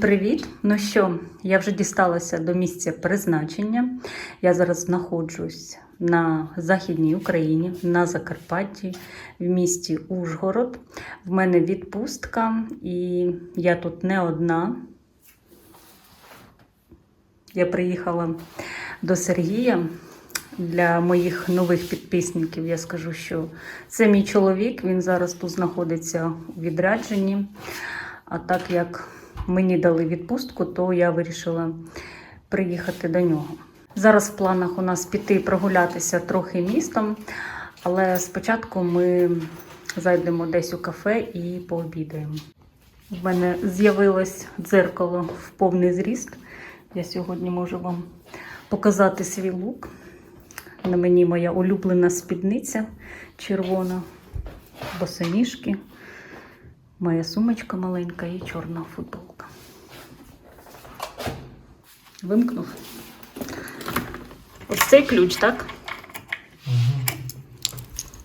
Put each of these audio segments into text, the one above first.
Привіт! Ну що, я вже дісталася до місця призначення. Я зараз знаходжусь на Західній Україні, на Закарпатті, в місті Ужгород. В мене відпустка, і я тут не одна. Я приїхала до Сергія. Для моїх нових підписників я скажу, що це мій чоловік. Він зараз тут знаходиться у відрядженні. А так як мені дали відпустку, то я вирішила приїхати до нього. Зараз в планах у нас піти прогулятися трохи містом, але спочатку ми зайдемо десь у кафе і пообідаємо. У мене з'явилось дзеркало в повний зріст. Я сьогодні можу вам показати свій лук. На мені моя улюблена спідниця червона, босоніжки, моя сумочка маленька і чорна футболка. Вимкнув. Ось цей ключ, так?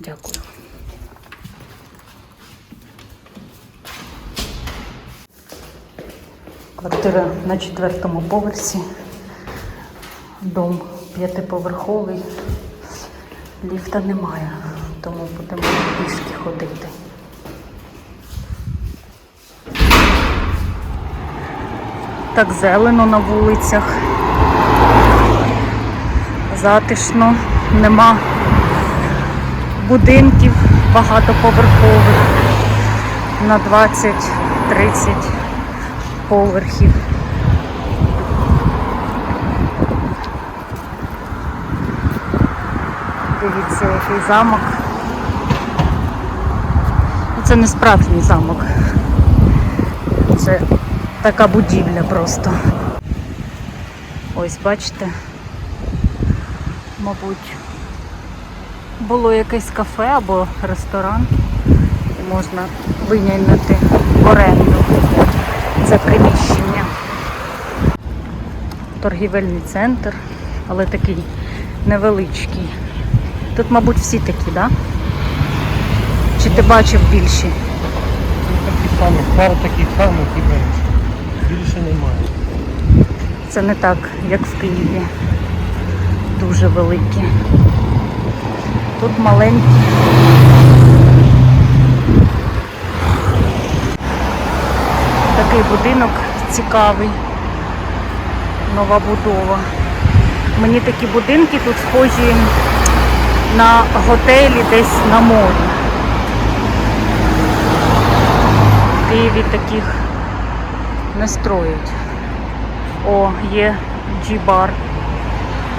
Дякую. Квартира на четвертому поверсі. Дом п'ятиповерховий. Ліфта немає, тому будемо пішки ходити. Так зелено на вулицях. Затишно, нема будинків багатоповерхових на 20-30 поверхів. Дивіться, який замок. Це не справжній замок. Це така будівля просто. Ось бачите. Мабуть, було якесь кафе або ресторан. І можна винайняти в оренду це приміщення. Торгівельний центр, але такий невеличкий. Тут, мабуть, всі такі, так? Да? Чи ти бачив більші? Такі самі, пару таких самих і менше. Більше немає. Це не так, як в Києві. Дуже великі. Тут маленькі. Такий будинок цікавий. Нова будова. Мені такі будинки тут схожі на готелі десь на морі. В Києві таких не строять. О, є G-бар.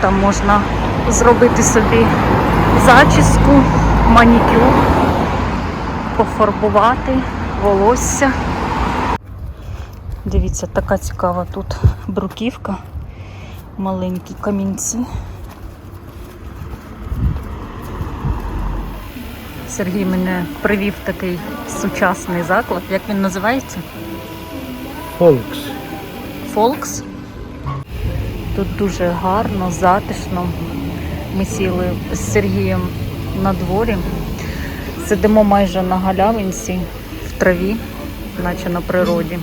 Там можна зробити собі зачіску, манікюр, пофарбувати волосся. Дивіться, така цікава тут бруківка, маленькі камінці. Сергій мене привів такий сучасний заклад. Як він називається? Фолкс. Фолкс. Тут дуже гарно, затишно. Ми сіли з Сергієм на дворі. Сидимо майже на галявинці в траві, наче на природі.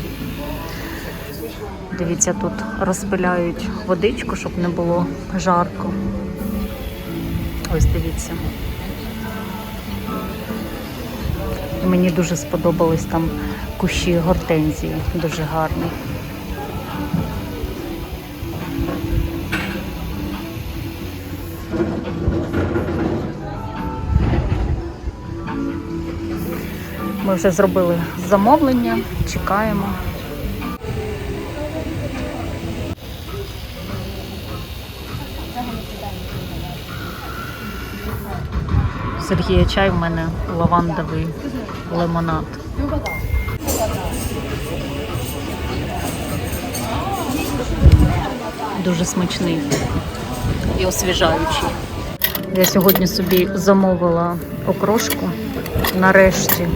Дивіться, тут розпиляють водичку, щоб не було жарко. Ось дивіться. Мені дуже сподобались там кущі гортензії, дуже гарні. Ми вже зробили замовлення, чекаємо. Сергія чай в мене лавандовий лимонад. Дуже смачний і освіжаючий. Я сьогодні собі замовила окрошку нарешті,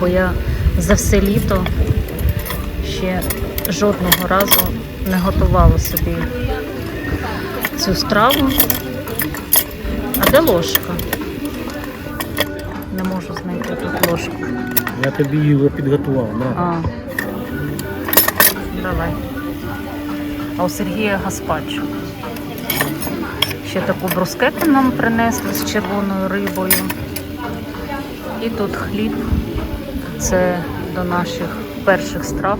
бо я за все літо ще жодного разу не готувала собі цю страву. А де ложка? Не можу знайти тут ложку. Я тобі її підготував. На. А. Давай. А у Сергія гаспачо. Ще таку брускету нам принесли з червоною рибою. І тут хліб. Це до наших перших страв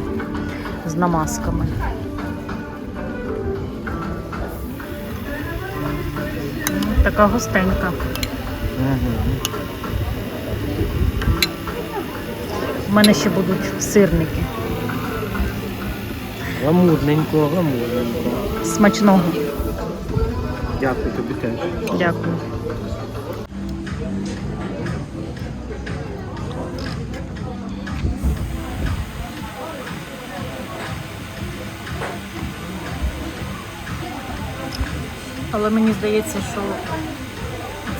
з намазками. Така густенька. У мене ще будуть сирники. Ламурненько, ламурненько. Смачного. Дякую тобі теж. Дякую. Але мені здається, що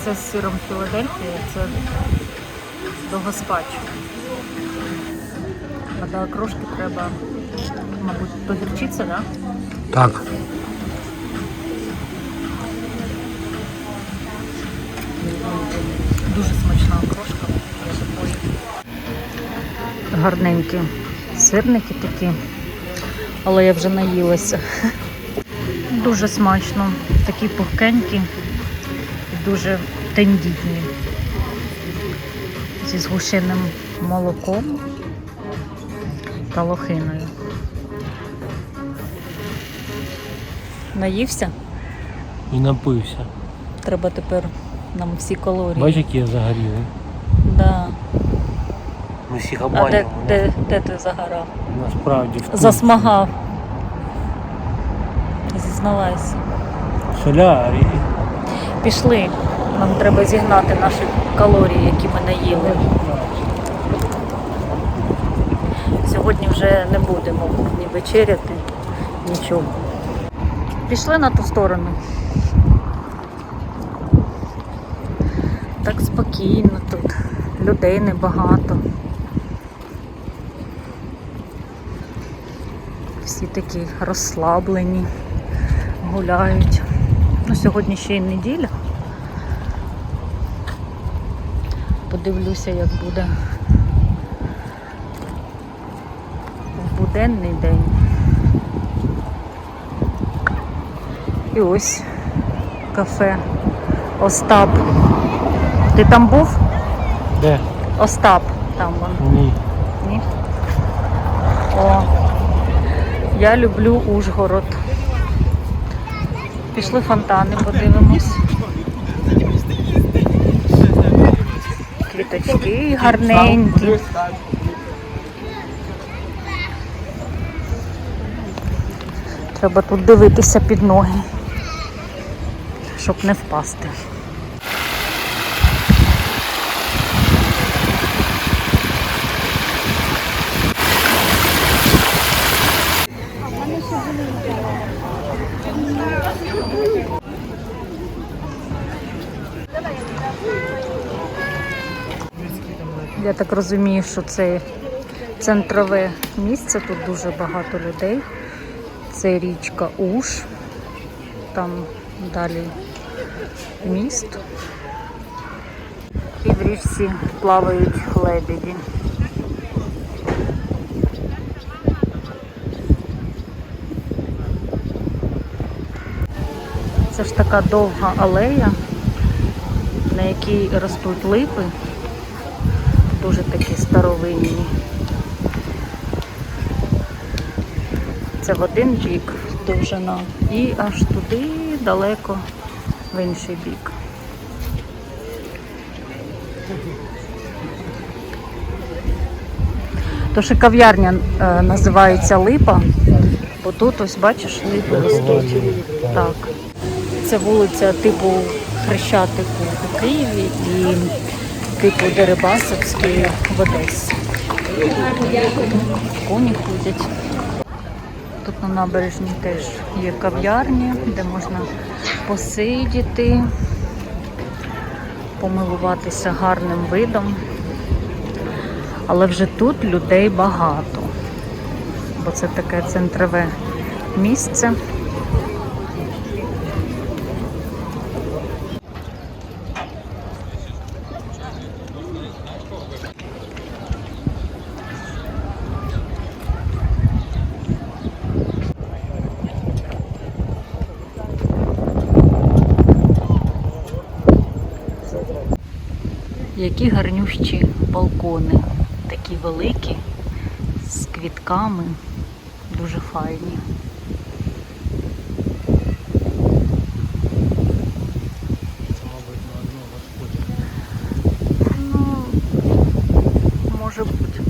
це з сиром Філадельфія, це до гаспачо. А до окрошки треба, мабуть, погірчиця, да? Так. Дуже смачна окрошка. Гарненькі сирники такі, але я вже наїлася. Дуже смачно, такі пухкенькі і дуже тендітні. Зі згущеним молоком та лохиною. Наївся? І напився. Треба тепер нам всі калорії. Бачиш, які я загорілий. Да. Ми всіх А де, де, де ти загорав? Насправді в Засмагав. Зізнавайся. Солярі. Пішли. Нам треба зігнати наші калорії, які ми наїли. Сьогодні вже не будемо ні вечеряти, нічого. Пішли на ту сторону. Так спокійно тут. Людей небагато. Всі такі розслаблені, гуляють. Ну, сьогодні ще й неділя. Подивлюся, як буде в буденний день. І ось кафе Остап. Ти там був? Де? Остап, там вон. Ні. Ні? О, я люблю Ужгород. Пішли фонтани, подивимось. Квіточки гарненькі. Треба тут дивитися під ноги, щоб не впасти. Я так розумію, що це центрове місце, тут дуже багато людей. Це річка Уж, там далі міст. І в річці плавають лебеді. Це ж така довга алея, на якій ростуть липи дуже такі старовинні. Це в один бік довжина і аж туди далеко в інший бік. Тож і кав'ярня е, називається Липа, бо тут ось бачиш липи ростуть. Так. Це вулиця типу Хрещатику у Києві і типу Дерибасовської в Одесі. Коні ходять. Тут на набережній теж є кав'ярні, де можна посидіти, помилуватися гарним видом. Але вже тут людей багато, бо це таке центрове місце. Які гарнющі балкони. Такі великі, з квітками. Дуже файні. Це, мабуть, на одному сході. Ну, може бути.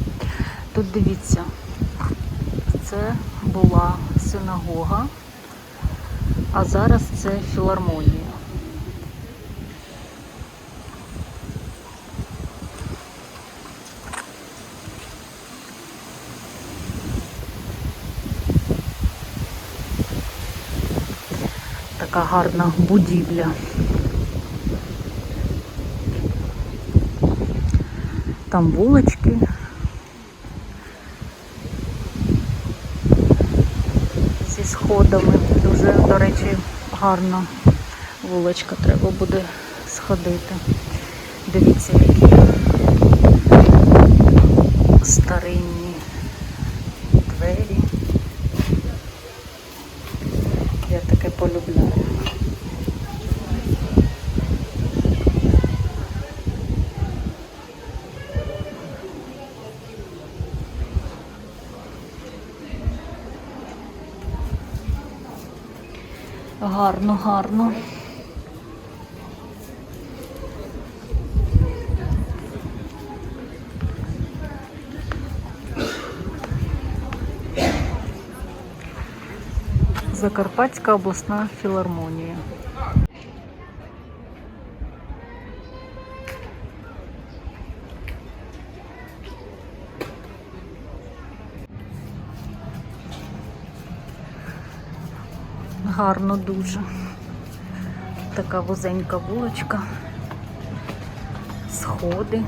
Тут дивіться, це була синагога, а зараз це філармонія. Така гарна будівля. Там вулочки. Зі сходами. Дуже, до речі, гарна вулочка. Треба буде сходити. Дивіться, які старинні двері. Я таке полюбляю. Гарно, гарно. Закарпатська обласна філармонія. Гарно дуже. Така вузенька вуличка, сходи.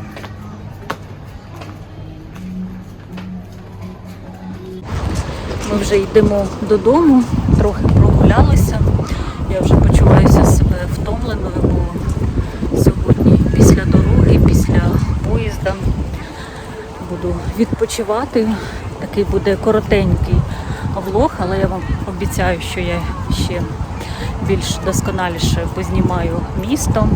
Ми вже йдемо додому, трохи прогулялися. Я вже почуваюся себе втомленою, бо сьогодні після дороги, після поїзда буду відпочивати. Такий буде коротенький влог, але я вам обіцяю, що я ще більш досконаліше познімаю місто.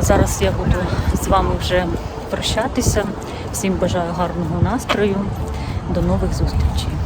Зараз я буду з вами вже прощатися. Всім бажаю гарного настрою. До нових зустрічей.